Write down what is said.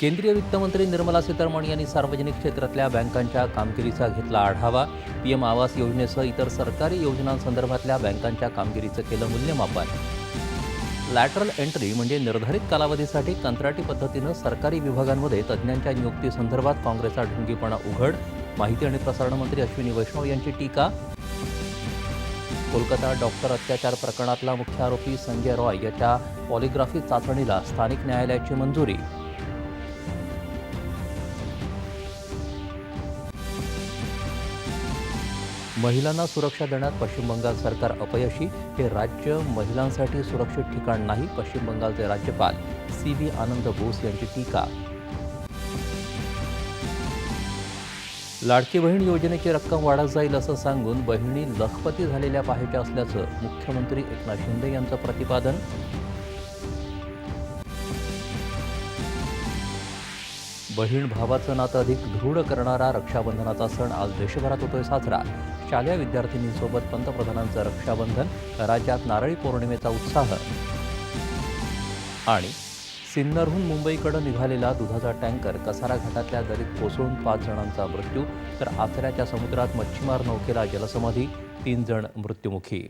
केंद्रीय वित्तमंत्री निर्मला सीतारामन यांनी सार्वजनिक क्षेत्रातल्या बँकांच्या कामगिरीचा घेतला आढावा. पीएम आवास योजनेसह इतर सरकारी योजनांसंदर्भातल्या बँकांच्या कामगिरीचं केलं मूल्यमापन. लॅटरल एंट्री म्हणजे निर्धारित कालावधीसाठी कंत्राटी पद्धतीनं सरकारी विभागांमध्ये तज्ज्ञांच्या नियुक्तीसंदर्भात काँग्रेसचा ढुंगीपणा उघड. माहिती आणि प्रसारण मंत्री अश्विनी वैष्णव यांची टीका. कोलकाता डॉक्टर अत्याचार प्रकरणातला मुख्य आरोपी संजय रॉय याच्या पॉलिग्राफी चाचणीला स्थानिक न्यायालयाची मंजुरी. महिलांना सुरक्षा देण्यात पश्चिम बंगाल सरकार अपयशी. हे राज्य महिलांसाठी सुरक्षित ठिकाण नाही पश्चिम बंगालचे राज्यपाल सी व्ही आनंद बोस यांची टीका. लाडकी बहीण योजनेची रक्कम वाढत जाईल असं सांगून बहिणी लखपती झालेल्या पाहायच्या असल्याचं मुख्यमंत्री एकनाथ शिंदे यांचं प्रतिपादन. बहीण भावाचं नातं अधिक दृढ करणारा रक्षाबंधनाचा सण आज देशभरात होतोय साजरा. शालेय विद्यार्थिनींसोबत पंतप्रधानांचं रक्षाबंधन राज्यात नारळी पौर्णिमेचा उत्साह. आणि सिन्नरहून मुंबईकडे निघालेला दुधाचा टँकर कसारा घाटातल्या दरीत कोसळून पाच जणांचा मृत्यू तर आचऱ्याच्या समुद्रात मच्छीमार नौकेला जलसमाधी तीन जण मृत्युमुखी.